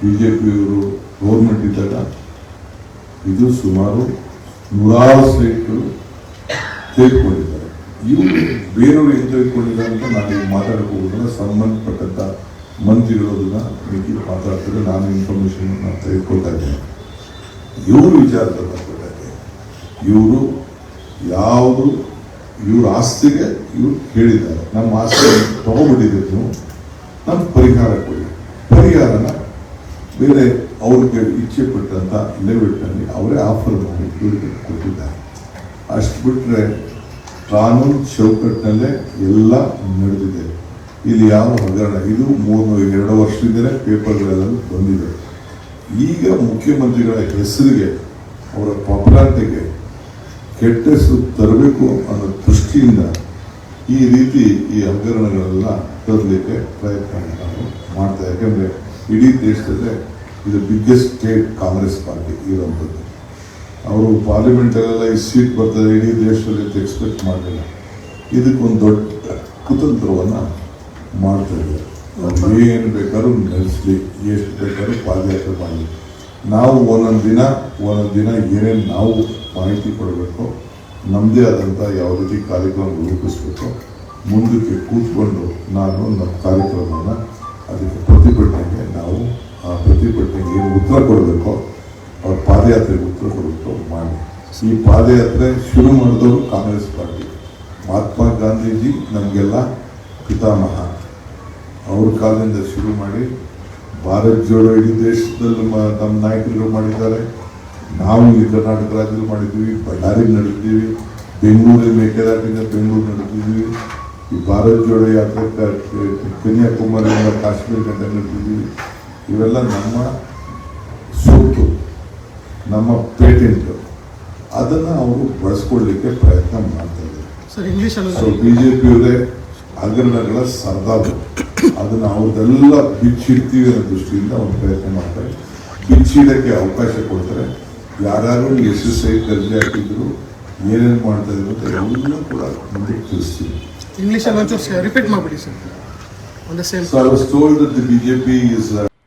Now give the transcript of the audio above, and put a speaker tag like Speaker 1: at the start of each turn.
Speaker 1: B J ಪಿಯವರು government ಇದ್ದಾಗ ಇದು ಸುಮಾರು ನೂರಾರು ಸೈಟ್ಗಳು ತೆಗೆದುಕೊಂಡಿದ್ದಾರೆ ಇವರು ಬೇರೆಯವರು ಏನು ತೆಗೆದುಕೊಂಡಿದ್ದಾರೆ ಅಂತ ನಾನು ಮಾತಾಡಕ್ಕೆ ಸಂಬಂಧಪಟ್ಟಂತ ಮಂತ್ರಿಗಳು ಅದನ್ನ ಮಿಕ್ಕಿ ಮಾತಾಡ್ತಾರೆ, ನಾನು ಇನ್ಫಾರ್ಮೇಶನ್ ನಾನು ತೆಗೆದುಕೊಳ್ತಾ ಇದ್ದೇನೆ. ಇವರು ವಿಚಾರದಲ್ಲಿ ಬರ್ಬೇಕಾದ್ರೆ ಇವರು ಯಾವುದು, ಇವ್ರ ಆಸ್ತಿಗೆ ಇವ್ರು ಹೇಳಿದ್ದಾರೆ ನಮ್ಮ ಆಸ್ತಿ ತಗೊಂಡ್ಬಿಟ್ಟಿದ್ದೀವಿ ನೀವು ನಮ್ಗೆ ಪರಿಹಾರ ಕೊಡಿ. ಪರಿಹಾರನ ಬೇರೆ ಅವ್ರಿಗೆ ಇಚ್ಛೆ ಪಟ್ಟಂತ ಲೆವೆಟ್ನಲ್ಲಿ ಅವರೇ ಆಫರ್ ಮಾಡಿ ಇವರಿಗೆ ಕೊಟ್ಟಿದ್ದಾರೆ. ಅಷ್ಟು ಬಿಟ್ಟರೆ ಕಾನೂನು ಚೌಕಟ್ಟಿನಲ್ಲೇ ಎಲ್ಲ ನಡೆದಿದೆ. ಇಲ್ಲಿ ಯಾವ ಹಗರಣ? ಇದು ಮೂರು ಎರಡು ವರ್ಷದಿಂದಲೇ ಪೇಪರ್ಗಳೆಲ್ಲ ಬಂದಿದೆ. ಈಗ ಮುಖ್ಯಮಂತ್ರಿಗಳ ಹೆಸರಿಗೆ ಅವರ ಪಾಪ್ಯುಲಾರಿಟಿಗೆ ಕೆಟ್ಟ ಹೆಸರು ತರಬೇಕು ಅನ್ನೋ ದೃಷ್ಟಿಯಿಂದ ಈ ರೀತಿ ಈ ಹಗರಣಗಳೆಲ್ಲ ತರಲಿಕ್ಕೆ ಪ್ರಯತ್ನ ಮಾಡ್ತಾ ಯಾಕೆಂದರೆ ಇಡೀ ದೇಶದಲ್ಲೇ ಇದು ಬಿಗ್ಗೆಸ್ಟ್ ಸ್ಟೇಟ್ ಕಾಂಗ್ರೆಸ್ ಪಾರ್ಟಿ ಇರುವಂಥದ್ದು ಅವರು ಪಾರ್ಲಿಮೆಂಟಲ್ಲೆಲ್ಲ ಈ ಸೀಟ್ ಬರ್ತದೆ, ಇಡೀ ದೇಶದಲ್ಲಿ ಎಕ್ಸ್ಪೆಕ್ಟ್ ಮಾಡಲಿಲ್ಲ. ಇದಕ್ಕೊಂದು ದೊಡ್ಡ ಕುತಂತ್ರವನ್ನು ಮಾಡ್ತಾ ಇದ್ದಾರೆ. ಏನು ಬೇಕಾದ್ರೂ ನಡೆಸಲಿ, ಎಷ್ಟು ಬೇಕಾದ್ರೂ ಪಾದಯಾತ್ರೆ ಮಾಡಲಿ. ನಾವು ಒಂದೊಂದು ದಿನ ಒಂದೊಂದು ದಿನ ಏನೇನು ನಾವು ಮಾಹಿತಿ ಕೊಡಬೇಕು ನಮ್ಮದೇ ಆದಂಥ ಯಾವ ರೀತಿ ಕಾರ್ಯಕ್ರಮ ರೂಪಿಸ್ಬೇಕು, ಮುಂದಕ್ಕೆ ಕೂತ್ಕೊಂಡು ನಾನು ನಮ್ಮ ಕಾರ್ಯಕ್ರಮವನ್ನು ಅದಕ್ಕೆ ಪ್ರತಿಭಟನೆಗೆ ನಾವು ಏನು ಉತ್ತರ ಕೊಡಬೇಕು. ಅವ್ರ ಪಾದಯಾತ್ರೆಗೆ ಉತ್ತರ ಕೊಡಬೇಕು ಮಾಡಿ ಈ ಪಾದಯಾತ್ರೆ ಶುರು ಮಾಡಿದವರು ಕಾಂಗ್ರೆಸ್ ಪಾರ್ಟಿ. ಮಹಾತ್ಮ ಗಾಂಧೀಜಿ, ನಮಗೆಲ್ಲ ಪಿತಾಮಹ. ಅವ್ರ ಕಾಲದಿಂದ ಶುರು ಮಾಡಿ ಭಾರತ್ ಜೋಡೋ ಇಡೀ ದೇಶದಲ್ಲಿ ನಮ್ಮ ನಾಯಕರು ಮಾಡಿದ್ದಾರೆ. ನಾವು ಇಲ್ಲಿ ಕರ್ನಾಟಕ ರಾಜ್ಯದಲ್ಲಿ ಮಾಡಿದ್ವಿ ಬಳ್ಳಾರಿ ನಡೆದಿದ್ದೀವಿ, ಬೆಂಗಳೂರಲ್ಲಿ ಮೇಕೆದಾಟಿಂದ ಬೆಂಗಳೂರು ನಡೆದಿದ್ದೀವಿ. ಈ ಭಾರತ್ ಜೋಡೋ ಯಾತ್ರೆ ಕನ್ಯಾಕುಮಾರಿಯಿಂದ ಕಾಶ್ಮೀರ ಕಂಡ ನಡೆದಿದ್ದೀವಿ. ಇವೆಲ್ಲ ನಮ್ಮ ಸೊತ್ತು ನಮ್ಮ ಪೇಟೆಂಟ್. ಅದನ್ನು ಅವರು ಬಳಸ್ಕೊಳ್ಳಿಕ್ಕೆ ಪ್ರಯತ್ನ ಮಾಡ್ತಾ ಇದ್ದಾರೆ.
Speaker 2: ಸರ್ ಇಂಗ್ಲಿಷ್
Speaker 1: ಪಿ
Speaker 2: ಅವರೇ
Speaker 1: ಬಿಜೆಪಿಯವರೇ ಹಗರಣಗಳ ಸರ್ದಾರು. ಅದನ್ನ ಅವ್ರದ್ದೆಲ್ಲ ಬಿಚ್ಚಿಡ್ತೀವಿ ಅನ್ನೋ ದೃಷ್ಟಿಯಿಂದ ಅವ್ರು ಪ್ರಯತ್ನ ಮಾಡ್ತಾರೆ ಬಿಚ್ಚಿಡೋಕ್ಕೆ ಅವಕಾಶ ಕೊಡ್ತಾರೆ. ಯಾರ್ಯಾರು ಎಸ್ ಎಸ್ ಐ ದರ್ಜೆ ಹಾಕಿದ್ರು ಏನೇನು ಮಾಡ್ತಾ ಇದ್ರು ಅಂತ ಎಲ್ಲವೂ ಕೂಡ ಮುಂದೆ ತಿಳಿಸ್ತೀವಿ.
Speaker 2: ಇಂಗ್ಲಿಷ್ ಅಲ್ಲಿ ಒಂಚೂರು ರಿಪೀಟ್ ಮಾಡಿಬಿಡಿ sir.
Speaker 1: the same. So I was the BJP is